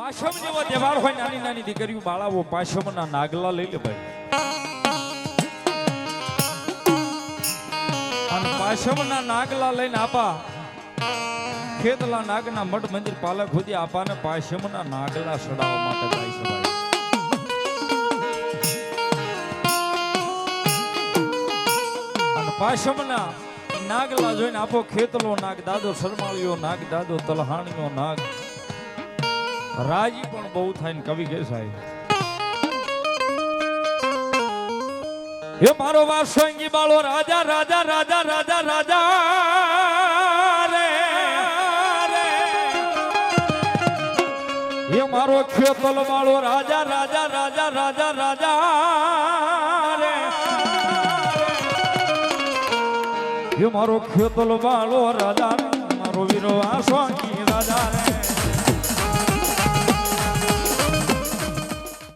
પાશમ જેવો તહેવાર હોય, નાની નાની દીકરીઓ, બાળાઓ પાશમના નાગલા લઈ લે ભાઈ. અને પાશમના નાગલા લઈને આપા. ખેતલા નાગના મઠ મંદિર પાલક સુધી આપાને પાશમના નાગલા સડાવવા માટે જાય છે પાશમના નાગલા જોઈને આપો, ખેતલો નાગ દાદો, શરમાળીઓ નાગ દાદો, તલહાણીઓ નાગ. રાજી પણ બહુ થાય ને કવિ કે સાહેબ હે મારો વાસંગી બાળો, રાજા રાજા રાજા રાજા રાજા. હે મારો ખેતલ વાળો રાજા રાજા રાજા રાજા રાજા હે મારો ખેતલ વાળો રાજા, મારો